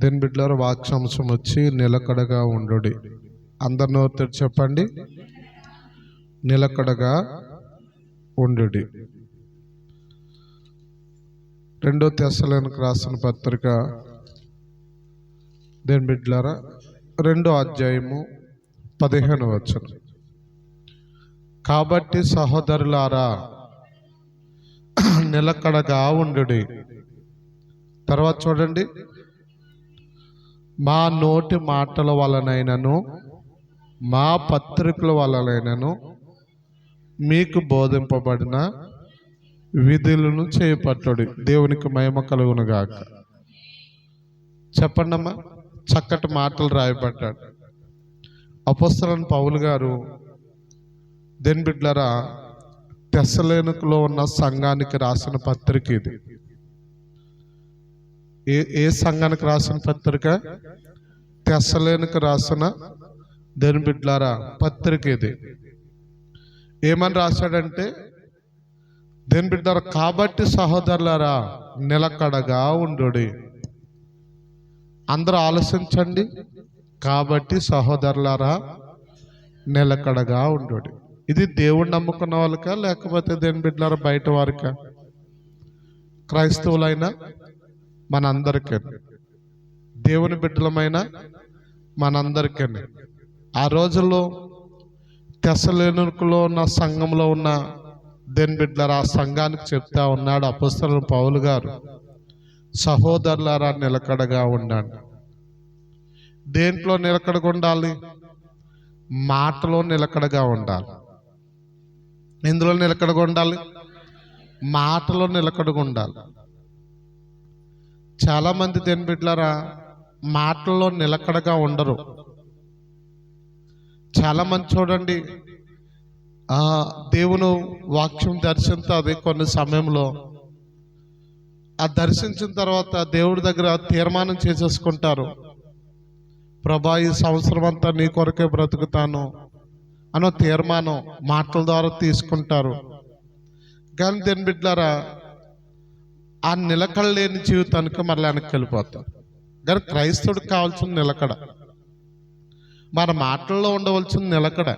దీని బిడ్డల వాక్యాంశం వచ్చి నిలకడగా ఉండు అందరి నోరు చెప్పండి. నిలకడగా ఉండు రెండో తెస్సలకు రాసిన పత్రిక దేని బిడ్డలారా రెండో అధ్యాయము పదిహేను వచ్చను కాబట్టి సహోదరులారా నిలకడగా ఉండు తర్వాత చూడండి. మా నోటి మాటల వలనైనను మా పత్రికల వలనైనను మీకు బోధింపబడిన విధులను చేపట్టడు. దేవునికి మహిమ కలుగునుగాక చెప్పండమ్మా చక్కటి మాటలు రాయబడ్డాడు. అపస్తలను పౌలు గారు దెన్ బిడ్లరా తెసలేనుకులో ఉన్న సంఘానికి రాసిన పత్రిక ఇది. ఏ ఏ సంఘానికి రాసిన పత్రిక? తెసలేనికి రాసిన దేని బిడ్లారా పత్రిక ఇది. ఏమని రాశాడంటే దేని బిడ్డారు కాబట్టి సహోదరులారా నిలకడగా ఉండు అందరూ ఆలోచించండి. కాబట్టి సహోదరులారా నిలకడగా ఉండు ఇది దేవుడు నమ్ముకున్న వాళ్ళకా లేకపోతే దేని బిడ్డలారా బయట వారికా? క్రైస్తవులైనా మనందరికీ. దేవుని బిడ్డలమైన మనందరికీ. ఆ రోజుల్లో తెసలేనుకులో ఉన్న సంఘంలో ఉన్న దేని బిడ్డలారా ఆ సంఘానికి చెప్తా ఉన్నాడు అపస్తలు పౌలు గారు. సహోదరులారా నిలకడగా ఉండండి. దేంట్లో నిలకడగా ఉండాలి? మాటలో నిలకడగా ఉండాలి. ఎందులో నిలకడగా ఉండాలి? మాటలో నిలకడగా ఉండాలి. చాలామంది దేని బిడ్డలారా మాటల్లో నిలకడగా ఉండరు. చాలామంది చూడండి ఆ దేవుని వాక్యం దర్శిస్తుంది కొన్ని సమయంలో. ఆ దర్శించిన తర్వాత దేవుడి దగ్గర తీర్మానం చేసేసుకుంటారు. ప్రభా ఈ సంవత్సరం అంతా నీ కొరకే బ్రతుకుతాను అనో తీర్మానం మాటల ద్వారా తీసుకుంటారు. కానీ దేని బిడ్డారా ఆ నిలకడ లేని జీవితానికి మరలా వెనక్కి వెళ్ళిపోతాం. కానీ క్రైస్తవుడికి కావాల్సిన నిలకడ. మన మాటల్లో ఉండవలసిన నిలకడ.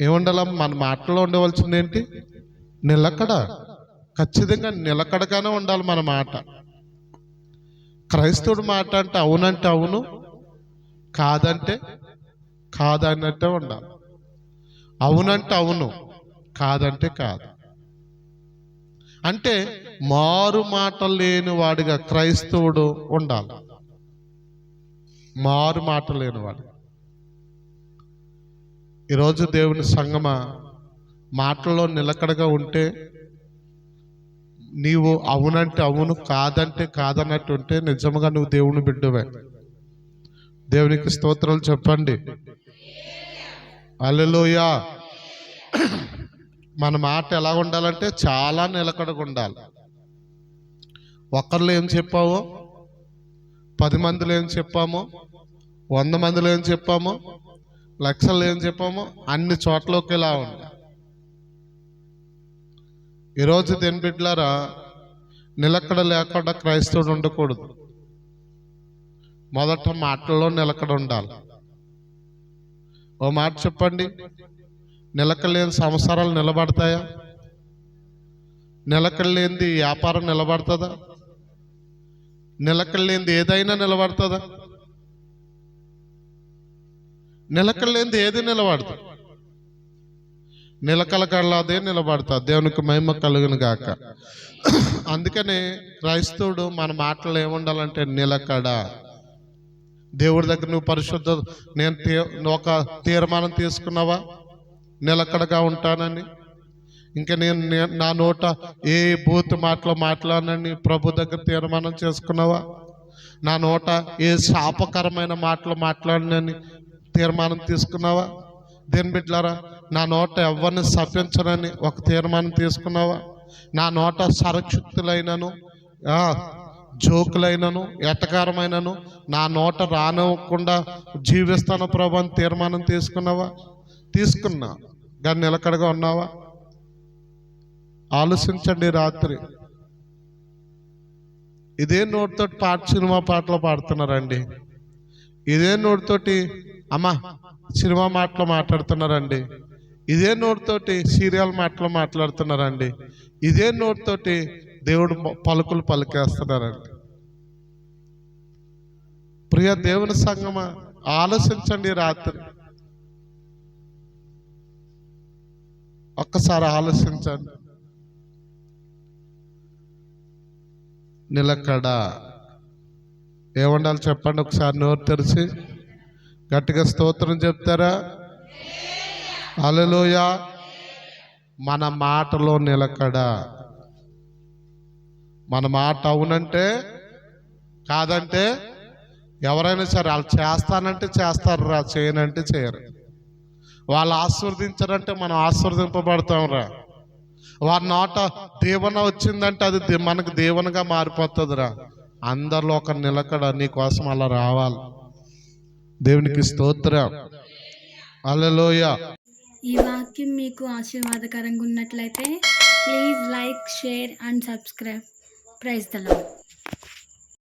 ఏముండాల? మన మాటల్లో ఉండవలసింది ఏంటి? నిలకడ. ఖచ్చితంగా నిలకడగానే ఉండాలి మన మాట. క్రైస్తవుడు మాట అంటే అవునంటే అవును కాదంటే కాదన్నట్టే ఉండాలి. అవునంటే అవును కాదంటే కాదు. అంటే మారు మాట లేని వాడిగా క్రైస్తవుడు ఉండాలి. మారు మాట లేనివాడు. ఈరోజు దేవుని సంగమ మాటల్లో నిలకడగా ఉంటే నీవు అవునంటే అవును కాదంటే కాదన్నట్టు ఉంటే నిజంగా నువ్వు దేవుని బిడ్డవే. దేవునికి స్తోత్రాలు చెప్పండి. అల్లెలోయా మన మాట ఎలా ఉండాలంటే చాలా నిలకడగా ఉండాలి. ఒకరిలో ఏం చెప్పావో పది మందిలో ఏం చెప్పామో? వంద మందిలో ఏం చెప్పామో? లక్షల్లో ఏం చెప్పామో? అన్ని చోట్ల ఒకేలా ఉంది ఈరోజు దేని బిడ్డలారా నిలకడ లేకుండా క్రైస్తవుడు ఉండకూడదు. మొదట మాటల్లో నిలకడ ఉండాలి. ఓ మాట చెప్పండి. నిలకలేని సంవత్సరాలు నిలబడతాయా? నిలకడలేనిది వ్యాపారం నిలబడుతుందా? నిలకడలేనిది ఏదైనా నిలబడుతుందా? నిలకడలేనిది ఏది నిలబడుతుంది నిలకల కళ్ళదే నిలబడతా దేవునికి మహిమ కలుగును గాక. అందుకనే క్రైస్తవుడు మన మాటలు ఏముండాలంటే నిలకడ. దేవుడి దగ్గర నువ్వు పరిశుద్ధ నేను తీ- ఒక తీర్మానం తీసుకున్నావా? నిలకడగా ఉంటానని. ఇంకా నేను నా నోట ఏ బూత్ మాటలో మాట్లాడనని ప్రభు దగ్గర తీర్మానం చేసుకున్నావా? నా నోట ఏ శాపకరమైన మాటలు మాట్లాడనని తీర్మానం తీసుకున్నావా? దేని బిడ్డలారా నా నోట ఎవరిని శపించనని ఒక తీర్మానం తీసుకున్నావా? నా నోట సరక్షుక్తులైనను జోకులైనను ఎటకారమైనను నా నోట రానివ్వకుండా జీవిస్తాను ప్రభు అని తీర్మానం తీసుకున్నావా? తీసుకున్నా. కానీ నిలకడగా ఉన్నావా? ఆలోచించండి రాత్రి. ఇదే నోటితోటి పాట సినిమా పాటలు పాడుతున్నారండి. ఇదే నోటితోటి అమ్మా సినిమా మాటలు మాట్లాడుతున్నారండి. ఇదే నోటితోటి సీరియల్ మాటలు మాట్లాడుతున్నారండి. ఇదే నోటితోటి దేవుడు పలుకులు పలికేస్తున్నారండి. ప్రియ దేవుని సంగమ ఆలోచించండి రాత్రి. ఒక్కసారి ఆలోచించండి. నిలకడ. ఏమండాలి చెప్పండి ఒకసారి నోరు తెరిచి. గట్టిగా స్తోత్రం చెప్తారా? అలలోయ మన మాటలో నిలకడ. మన మాట అవునంటే కాదంటే ఎవరైనా సరే వాళ్ళు చేస్తానంటే చేస్తారు రా చేయనంటే చేయరు. వాళ్ళు ఆశీర్వదించారంటే మనం ఆశీర్వదింపబడతాం రా వారి నోట దీవెన వచ్చిందంటే అది దే- మనకు దీవెనగా మారిపోతుందిరా. అందరిలో ఒక నిలకడ నీకోసం అలా రావాలి. దేవునికి స్తోత్రం. అల్లలోయ ఈ వాక్యం మీకు ఆశీర్వాదకరంగా ఉన్నట్లయితే please like share and subscribe. Praise the Lord